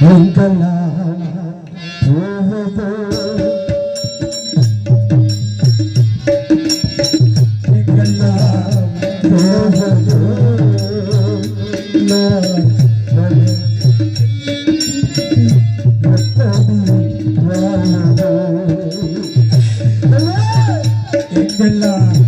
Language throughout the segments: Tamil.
ين گلا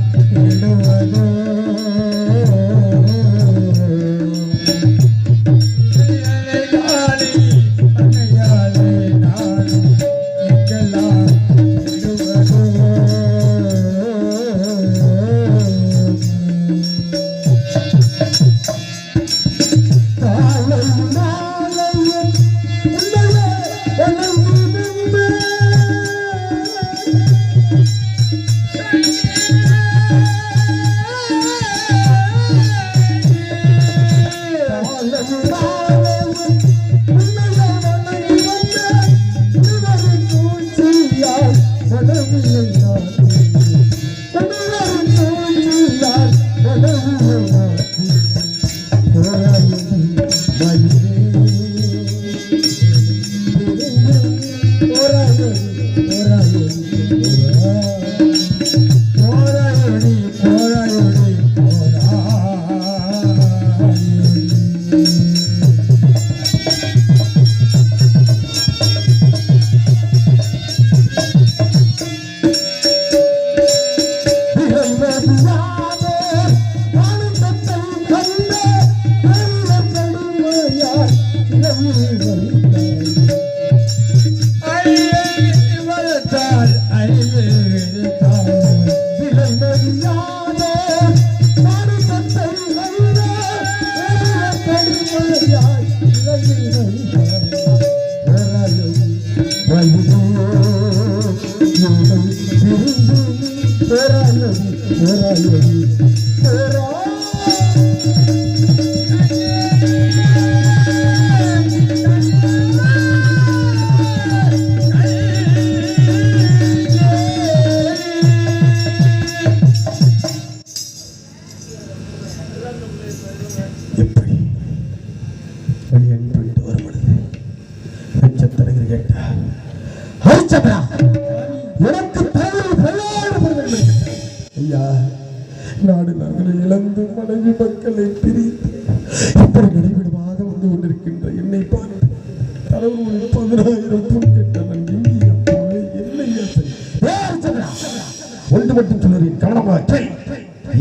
வந்தாய். இறைவனாலே வானத்தை கண்ட நல்ல கடுமையாய் வெளியன் பண்ணிட்டு வரும் பொழுது. நட்சத்திரங்கள் ஹரிச்சந்திரா எனக்கு ஐயா நாடு நாங்கள் இழந்து மனைவி மக்களை பிரித்து இப்படி நடைபெறுமாக வந்து கொண்டிருக்கின்ற என்னை பார்த்து தலைவர் பதினாயிரம் பொன்? கேட்டவன் இந்திய போலே என்னையா ஒன்று மட்டும் சொல்லுறேன் கவனமாக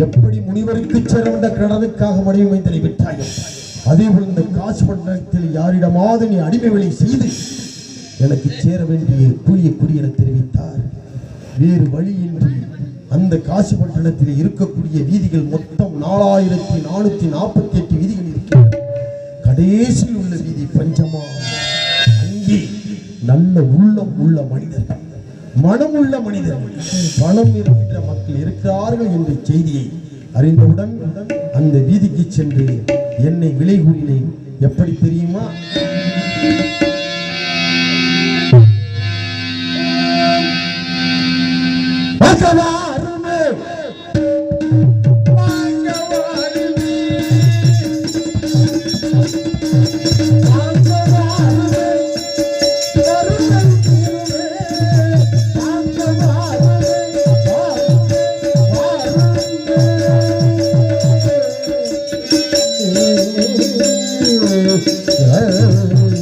எப்படி முனிவருக்கு சேர வந்த கடனுக்காக மனைவி மைந்தனை விட்டாயோ அதே போல் இந்த காசு பட்டணத்தில் யாரிடமாவது நீ அடிமை வேலை செய்து எனக்கு சேர வேண்டிய கூலிய குறி என தெரிவித்தார். வேறு வழியின்றி அந்த காசி பட்டணத்தில் இருக்கக்கூடிய வீதிகள் மொத்தம் நாலாயிரத்தி நானூத்தி நாற்பத்தி எட்டு வீதிகள் இருக்கின்றன கடைசியில் உள்ள வீதி பஞ்சமா? அங்கே நல்ல உள்ளம் உள்ள மனிதர்கள் மனமுள்ள மனிதர்கள் பணம் இருக்கின்ற மக்கள் இருக்கிறார்கள் என்ற செய்தியை அறிந்தவுடன் அந்த வீதிக்கு சென்று என்னை விலை கூறினேன் எப்படி தெரியுமா? வாருமே வாங்க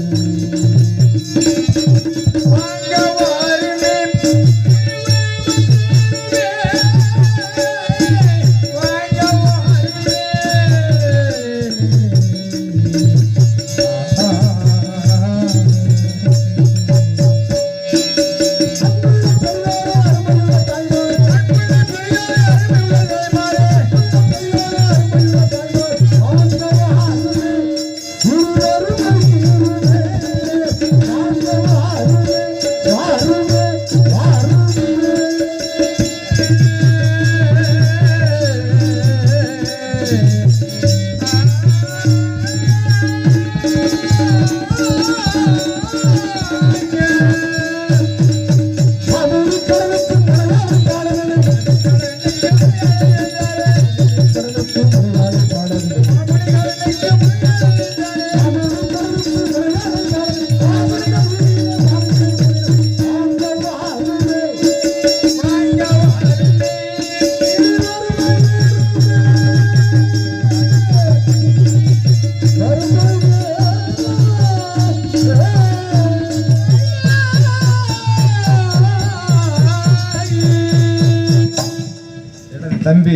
தம்பி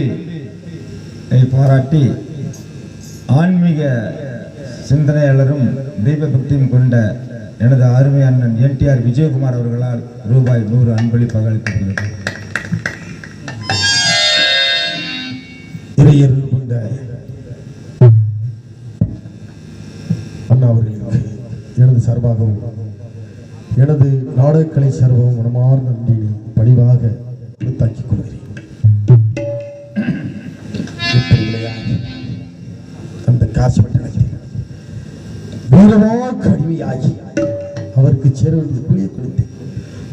பாராட்டி ஆன்மீக சிந்தனையாளரும் தெய்வ பக்தியும் கொண்ட எனது அருமை அண்ணன் என்டிஆர் விஜயகுமார் அவர்களால் ரூபாய் நூறு அன்பளிப்பாக அளிக்கப்படுகிறது கொண்ட அண்ணா அவர்களுக்கு எனது சார்பாகவும் எனது நாடகக்கலை சார்பாகவும் மனமார்ந்த நன்றியை பணிவாக கொடுத்தாக்கிக் கொள்கிறேன். அந்த காசு பட்டணத்தில் வீரமாக அடிமையாகி அவருக்கு சேர வேண்டிய கூலியை கொடுத்தேன்.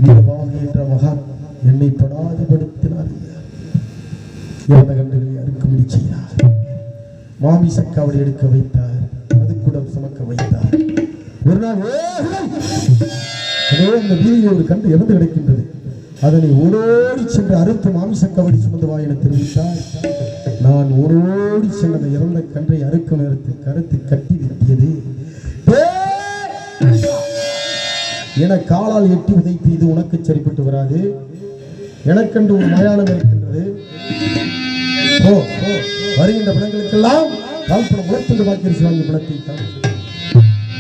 வீரமாக என்ற மகான் என்னை படாதுபடுத்தினார். இறந்த கண்டுகளை அறுக்கும்படி செய்தார். மாமி சக்காவடி எடுக்க வைத்தார். அது கூட சுமக்க வைத்தார். ஒரு நாள் அந்த வீதியில் ஒரு கண்டு இறந்து கிடைக்கின்றது. அதனை ஓடோடி சென்று அறுத்து மாமிசக்கவடி சுமந்து வா என தெரிவித்தார். நான் ஒருவோடு சென்ற இறந்த கன்றை அறுக்க நேரத்தில் கருத்து கட்டி வெட்டியது. என காலால் எட்டி உதைத்து இது உனக்கு சரிப்பட்டு வராது. எனக்கென்று ஒரு மயானம் இருக்கின்றது. ஓ ஓ வருகின்ற பணங்களுக்கெல்லாம் கால்பணம் முளத்துண்டு வாக்கியரிசி வாங்கி பணத்தை தான்.